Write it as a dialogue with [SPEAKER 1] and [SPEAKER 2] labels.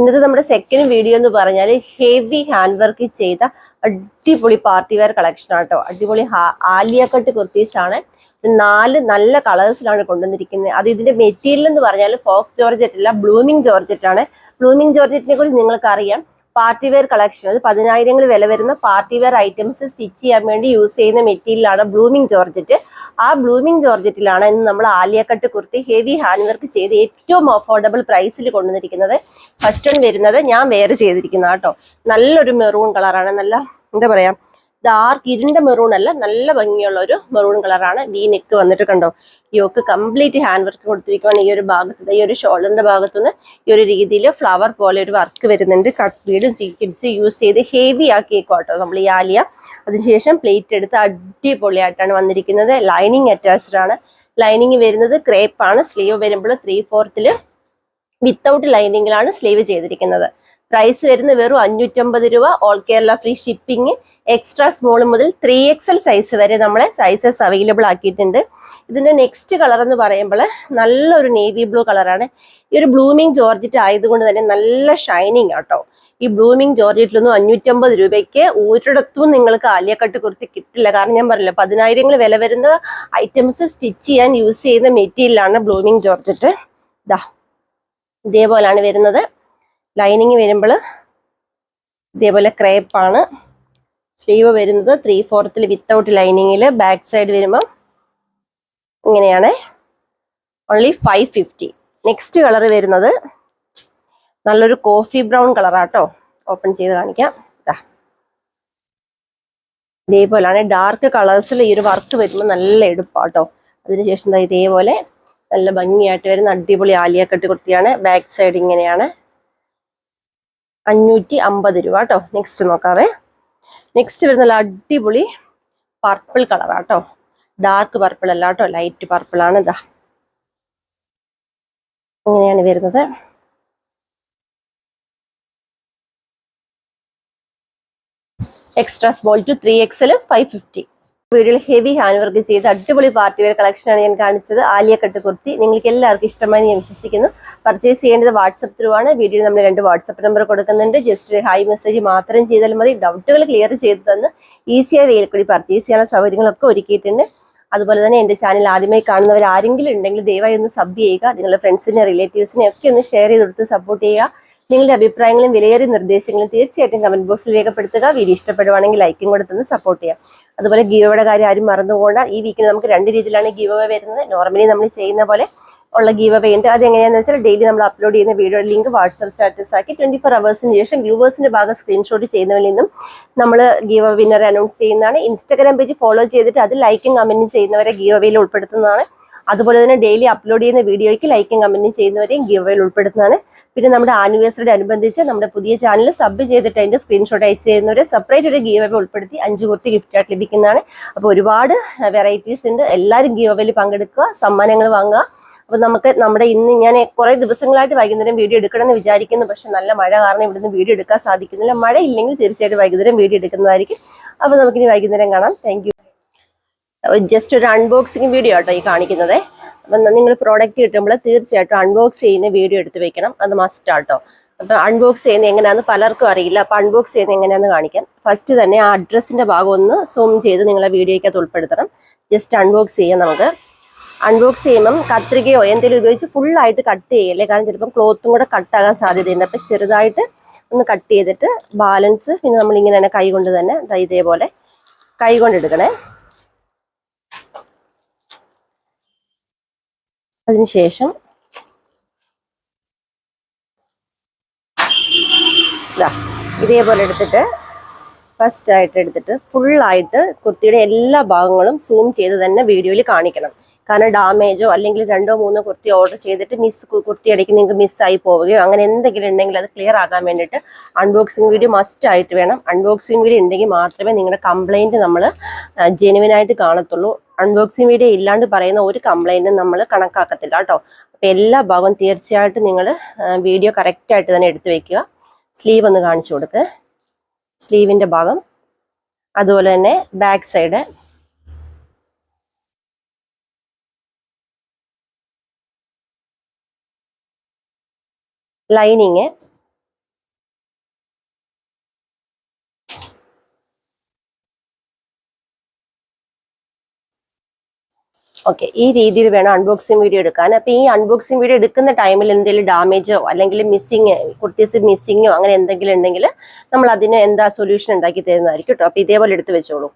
[SPEAKER 1] ഇന്നത്തെ നമ്മുടെ second video എന്ന് പറഞ്ഞാൽ ഹെവി ഹാൻഡ് വർക്ക് ചെയ്ത അടിപൊളി പാർട്ടി വെയർ കളക്ഷൻ ആട്ടോ അടിപൊളി ആലിയ കട്ട് കുർത്തീസ് ആണ്. നാല് നല്ല കളേഴ്സിലാണ് കൊണ്ടുവന്നിരിക്കുന്നത്. അത് ഇതിന്റെ മെറ്റീരിയൽ എന്ന് പറഞ്ഞാൽ ഫോക്സ് ജോർജറ്റ് അല്ല ബ്ലൂമിംഗ് ജോർജറ്റ് ആണ്. ബ്ലൂമിംഗ് ജോർജറ്റിനെ കുറിച്ച് നിങ്ങൾക്ക് അറിയാം പാർട്ടി വെയർ കളക്ഷൻ അത് പതിനായിരങ്ങൾ വില വരുന്ന പാർട്ടി വെയർ ഐറ്റംസ് സ്റ്റിച്ച് ചെയ്യാൻ വേണ്ടി യൂസ് ചെയ്യുന്ന മെറ്റീരിയലാണ് ബ്ലൂമിംഗ് ജോർജറ്റ്. ആ ബ്ലൂമിംഗ് ജോർജറ്റിലാണ് ഇന്ന് നമ്മൾ Alia cut kurti heavy hand work ചെയ്ത് ഏറ്റവും അഫോർഡബിൾ പ്രൈസിൽ കൊണ്ടുവന്നിരിക്കുന്നത്. ഫസ്റ്റ് വരുന്നത് ഞാൻ വെയർ ചെയ്തിരിക്കുന്ന കേട്ടോ. നല്ലൊരു മെറൂൺ കളറാണ് നല്ല എന്താ പറയാ ഡാർക്ക് ഇരുണ്ട മെറൂൺ അല്ല നല്ല ഭംഗിയുള്ള ഒരു മെറൂൺ കളറാണ് വി നെക്ക് വന്നിട്ട് കണ്ടോ? യോക്ക് കംപ്ലീറ്റ് ഹാൻഡ് വർക്ക് കൊടുത്തിരിക്കുകയാണ് ഈ ഒരു ഭാഗത്ത് ഈ ഒരു ഷോൾഡറിന്റെ ഭാഗത്തുനിന്ന് ഈ ഒരു രീതിയിൽ ഫ്ലവർ പോലെ ഒരു വർക്ക് വരുന്നുണ്ട്. കട്ട് വീടും സീക്വൻസ് യൂസ് ചെയ്ത് ഹെവി ആക്കിയേക്കും കേട്ടോ നമ്മൾ ഈ ആലിയ. അതിനുശേഷം പ്ലേറ്റ് എടുത്ത് അടിപൊളിയായിട്ടാണ് വന്നിരിക്കുന്നത്. ലൈനിങ് അറ്റാച്ച്ഡ് ആണ്. ലൈനിങ് വരുന്നത് ക്രേപ്പ് ആണ്. സ്ലീവ് വരുമ്പോൾ ത്രീ ഫോർത്തിൽ വിത്തൗട്ട് ലൈനിങ്ങിലാണ് സ്ലീവ് ചെയ്തിരിക്കുന്നത്. പ്രൈസ് വരുന്നത് വെറും അഞ്ഞൂറ്റമ്പത് രൂപ. All Kerala free shipping extra small മുതൽ ത്രീ എക്സൽ സൈസ് വരെ നമ്മളെ സൈസസ് അവൈലബിൾ ആക്കിയിട്ടുണ്ട്. ഇതിന്റെ നെക്സ്റ്റ് കളർ എന്ന് പറയുമ്പോൾ നല്ലൊരു നേവി ബ്ലൂ കളറാണ് ഈ ഒരു ബ്ലൂമിങ് ജോർജറ്റ് ആയതുകൊണ്ട് തന്നെ നല്ല ഷൈനിങ് ആട്ടോ. ഈ ബ്ലൂമിങ് ജോർജറ്റിലൊന്നും അഞ്ഞൂറ്റമ്പത് രൂപയ്ക്ക് ഒരിടത്തും നിങ്ങൾക്ക് ആലിയക്കട്ട് കുർത്തി കിട്ടില്ല. കാരണം ഞാൻ പറഞ്ഞില്ല പതിനായിരങ്ങൾ വില വരുന്ന ഐറ്റംസ് സ്റ്റിച്ച് ചെയ്യാൻ യൂസ് ചെയ്യുന്ന മെറ്റീരിയലാണ് ബ്ലൂമിങ് ജോർജറ്റ് ദാ ഇതേപോലാണ് വരുന്നത്. ലൈനിങ് വരുമ്പോൾ ഇതേപോലെ ക്രേപ്പാണ് സ്ലീവ് വരുന്നത് ത്രീ ഫോർത്തിൽ വിത്തൗട്ട് ലൈനിങ്ങിൽ ബാക്ക് സൈഡ് വരുമ്പം ഇങ്ങനെയാണ്. Only five fifty next colour വരുന്നത് നല്ലൊരു കോഫി ബ്രൗൺ കളറാട്ടോ ഓപ്പൺ ചെയ്ത് കാണിക്കാം. ഇതാ ഇതേപോലെയാണ് ഡാർക്ക് കളേഴ്സിൽ ഈ ഒരു വർക്ക് വരുമ്പോൾ നല്ല എടുപ്പാട്ടോ. അതിനുശേഷം ഇതേപോലെ നല്ല ഭംഗിയായിട്ട് വരുന്ന അടിപൊളി ആലിയ കെട്ടി കുർത്തിയാണ് ബാക്ക് സൈഡ് ഇങ്ങനെയാണ്. അഞ്ഞൂറ്റി അമ്പത് രൂപ കേട്ടോ. നെക്സ്റ്റ് നോക്കാവേ. നെക്സ്റ്റ് വരുന്ന അടിപൊളി പർപ്പിൾ കളറാട്ടോ ഡാർക്ക് പർപ്പിൾ അല്ല കേട്ടോ. ലൈറ്റ് പർപ്പിൾ ആണ് ഇതാ ഇങ്ങനെയാണ് വരുന്നത്. Extra small to three XL five fifty വീഡിയോയിൽ ഹെവി ഹാൻഡ് വർക്ക് ചെയ്ത് അടിപൊളി പാർട്ടി വെയർ കളക്ഷനാണ് ഞാൻ കാണിച്ചത്. ആലിയ കട്ട് കുർത്തി. നിങ്ങൾക്ക് എല്ലാവർക്കും ഇഷ്ടമായി ഞാൻ വിശ്വസിക്കുന്നു. പർച്ചേസ് ചെയ്യേണ്ടത് വാട്സപ്പ് ത്രൂ ആണ്. വീഡിയോയിൽ നമ്മൾ രണ്ട് വാട്സപ്പ് നമ്പർ കൊടുക്കുന്നുണ്ട്. ജസ്റ്റ് ഹൈ മെസ്സേജ് മാത്രം ചെയ്താൽ മതി. ഡൗട്ടുകൾ ക്ലിയർ ചെയ്ത് തന്ന് ഈസിയായി വെയിൽ കൂടി പർച്ചേസ് ചെയ്യാനുള്ള സൗകര്യങ്ങളൊക്കെ ഒരുക്കിയിട്ടുണ്ട്. അതുപോലെ തന്നെ എന്റെ ചാനൽ ആദ്യമായി കാണുന്നവർ ആരെങ്കിലും ഉണ്ടെങ്കിൽ ദയവായി ഒന്ന് സബ് ചെയ്യുക. നിങ്ങളുടെ ഫ്രണ്ട്സിനെ റിലേറ്റീവ്സിനെ ഒക്കെ ഒന്ന് ഷെയർ ചെയ്ത് കൊടുത്ത് സപ്പോർട്ട് ചെയ്യുക. നിങ്ങളുടെ അഭിപ്രായങ്ങളും വിലയേറിയ നിർദ്ദേശങ്ങളും തീർച്ചയായിട്ടും കമന്റ് ബോക്സിൽ രേഖപ്പെടുത്തുക. വീഡിയോ ഇഷ്ടപ്പെടുവാണെങ്കിൽ ലൈക്കും കൊടുത്തുനിന്ന് സപ്പോർട്ട് ചെയ്യാം. അതുപോലെ ഗീവയുടെ കാര്യം ആരും മറന്നുപോകണ്ട. ഈ വീക്കിൽ നമുക്ക് രണ്ട് രീതിയിലാണ് ഗീവ വരുന്നത്. നോർമലി നമ്മൾ ചെയ്യുന്ന പോലെ ഉള്ള ഗീവ ഉണ്ട്. അത് എങ്ങനെയാണെന്ന് വെച്ചാൽ ഡെയിലി നമ്മൾ അപ്ലോഡ് ചെയ്യുന്ന വീഡിയോ ലിങ്ക് വാട്സ്ആപ്പ് സ്റ്റാറ്റസ് ആക്കി ട്വന്റി ഫോർ അവേഴ്സിന് ശേഷം വ്യൂവേഴ്സിന്റെ ഭാഗം സ്ക്രീൻഷോട്ട് ചെയ്യുന്നവരിൽ നിന്നും നമ്മൾ ഗീവ വിന്നർ അനൗൺസ് ചെയ്യുന്നതാണ്. ഇൻസ്റ്റാഗ്രാം പേജ് ഫോളോ ചെയ്തിട്ട് അത് ലൈക്കും കമന്റും ചെയ്യുന്നവരെ ഗീവയിൽ ഉൾപ്പെടുത്തുന്നതാണ്. അതുപോലെ തന്നെ ഡെയിലി അപ്ലോഡ് ചെയ്യുന്ന വീഡിയോയ്ക്ക് ലൈക്കും കമന്റും ചെയ്യുന്നവരെയും ഗീവയിൽ ഉൾപ്പെടുത്തുന്നതാണ്. പിന്നെ നമ്മുടെ ആനിവേഴ്സറിയുടെ അനുബന്ധിച്ച് നമ്മുടെ പുതിയ ചാനൽ സബ് ചെയ്തിട്ട് അതിന്റെ സ്ക്രീൻഷോട്ട് അയച്ചു ചെയ്യുന്നവരെ സെപ്പറേറ്റ് ഒരു ഗീവ് ഉൾപ്പെടുത്തി അഞ്ച് കുർത്തി ഗിഫ്റ്റ് ആയിട്ട് ലഭിക്കുന്നതാണ്. അപ്പോൾ ഒരുപാട് വെറൈറ്റീസ് ഉണ്ട്. എല്ലാവരും ഗീവ് പങ്കെടുക്കുക സമ്മാനങ്ങൾ വാങ്ങുക. അപ്പോൾ നമുക്ക് നമ്മുടെ ഇന്ന് ഞാൻ കുറേ ദിവസങ്ങളായിട്ട് വൈകുന്നേരം വീഡിയോ എടുക്കണമെന്ന് വിചാരിക്കുന്നു. പക്ഷെ നല്ല മഴ കാരണം ഇവിടുന്ന് വീഡിയോ എടുക്കാൻ സാധിക്കുന്നില്ല. മഴ ഇല്ലെങ്കിൽ തീർച്ചയായിട്ടും വൈകുന്നേരം വീഡിയോ എടുക്കുന്നതായിരിക്കും. അപ്പോൾ നമുക്കിനി വൈകുന്നേരം കാണാം. താങ്ക് ജസ്റ്റ് ഒരു അൺബോക്സിങ് വീഡിയോ ആട്ടോ ഈ കാണിക്കുന്നത്. അപ്പം നിങ്ങൾ പ്രോഡക്റ്റ് കിട്ടുമ്പോൾ തീർച്ചയായിട്ടും അൺബോക്സ് ചെയ്യുന്ന വീഡിയോ എടുത്ത് വെക്കണം. അത് മസ്റ്റ് ആട്ടോ. അപ്പം അൺബോക്സ് ചെയ്യുന്ന എങ്ങനെയാണെന്ന് പലർക്കും അറിയില്ല. അപ്പം അൺബോക്സ് ചെയ്യുന്ന എങ്ങനെയാണെന്ന് കാണിക്കാം. ഫസ്റ്റ് തന്നെ ആ അഡ്രസ്സിന്റെ ഭാഗം ഒന്ന് സൂം ചെയ്ത് നിങ്ങളെ വീഡിയോയ്ക്കകത്ത് ഉൾപ്പെടുത്തണം. ജസ്റ്റ് അൺബോക്സ് ചെയ്യാം നമുക്ക്. അൺബോക്സ് ചെയ്യുമ്പം കത്രികയോ എന്തെങ്കിലും ഉപയോഗിച്ച് ഫുള്ളായിട്ട് കട്ട് ചെയ്യല്ലേ? കാരണം ചിലപ്പം ക്ലോത്തും കൂടെ കട്ടാകാൻ സാധ്യതയുണ്ട്. അപ്പം ചെറുതായിട്ട് ഒന്ന് കട്ട് ചെയ്തിട്ട് ബാലൻസ് പിന്നെ നമ്മൾ ഇങ്ങനെ തന്നെ കൈ കൊണ്ട് തന്നെ ഇതേപോലെ കൈ കൊണ്ട് അതിനുശേഷം ഇതേപോലെ എടുത്തിട്ട് ഫസ്റ്റ് ആയിട്ട് എടുത്തിട്ട് ഫുള്ളായിട്ട് കുർത്തിയുടെ എല്ലാ ഭാഗങ്ങളും സൂം ചെയ്ത് തന്നെ വീഡിയോയിൽ കാണിക്കണം. കാരണം ഡാമേജോ അല്ലെങ്കിൽ രണ്ടോ മൂന്നോ കുർത്തി ഓർഡർ ചെയ്തിട്ട് മിസ് കുർത്തി ഇടയ്ക്ക് നിങ്ങൾക്ക് മിസ്സായി പോവുകയോ അങ്ങനെ എന്തെങ്കിലും ഉണ്ടെങ്കിൽ അത് ക്ലിയർ ആകാൻ വേണ്ടിയിട്ട് അൺബോക്സിംഗ് വീഡിയോ മസ്റ്റ് ആയിട്ട് വേണം. അൺബോക്സിംഗ് വീഡിയോ ഉണ്ടെങ്കിൽ മാത്രമേ നിങ്ങളുടെ കംപ്ലൈന്റ് നമ്മൾ ജെനുവിൻ ആയിട്ട് കാണത്തുള്ളൂ. അൺബോക്സിംഗ് വീഡിയോ ഇല്ലാണ്ട് പറയുന്ന ഒരു കംപ്ലൈന്റും നമ്മൾ കണക്കാക്കത്തില്ല കേട്ടോ. അപ്പം എല്ലാ ഭാഗവും തീർച്ചയായിട്ടും നിങ്ങൾ വീഡിയോ കറക്റ്റായിട്ട് തന്നെ എടുത്തു വെക്കുക. സ്ലീവ് ഒന്ന് കാണിച്ചു കൊടുക്കുക സ്ലീവിന്റെ ഭാഗം. അതുപോലെ തന്നെ ബാക്ക് സൈഡ് ലൈനിങ് ഓക്കെ ഈ രീതിയിൽ വേണം അൺബോക്സിംഗ് വീഡിയോ എടുക്കാൻ. അപ്പോൾ ഈ അൺബോക്സിംഗ് വീഡിയോ എടുക്കുന്ന ടൈമിൽ എന്തെങ്കിലും ഡാമേജോ അല്ലെങ്കിൽ മിസ്സിങ് കുർത്തീസ് മിസ്സിങ്ങോ അങ്ങനെ എന്തെങ്കിലും ഉണ്ടെങ്കിൽ നമ്മൾ അതിന് എന്താ സൊല്യൂഷൻ ഉണ്ടാക്കി തരുന്നതായിരിക്കും കേട്ടോ അപ്പോൾ ഇതേപോലെ എടുത്ത് വെച്ചോളൂ.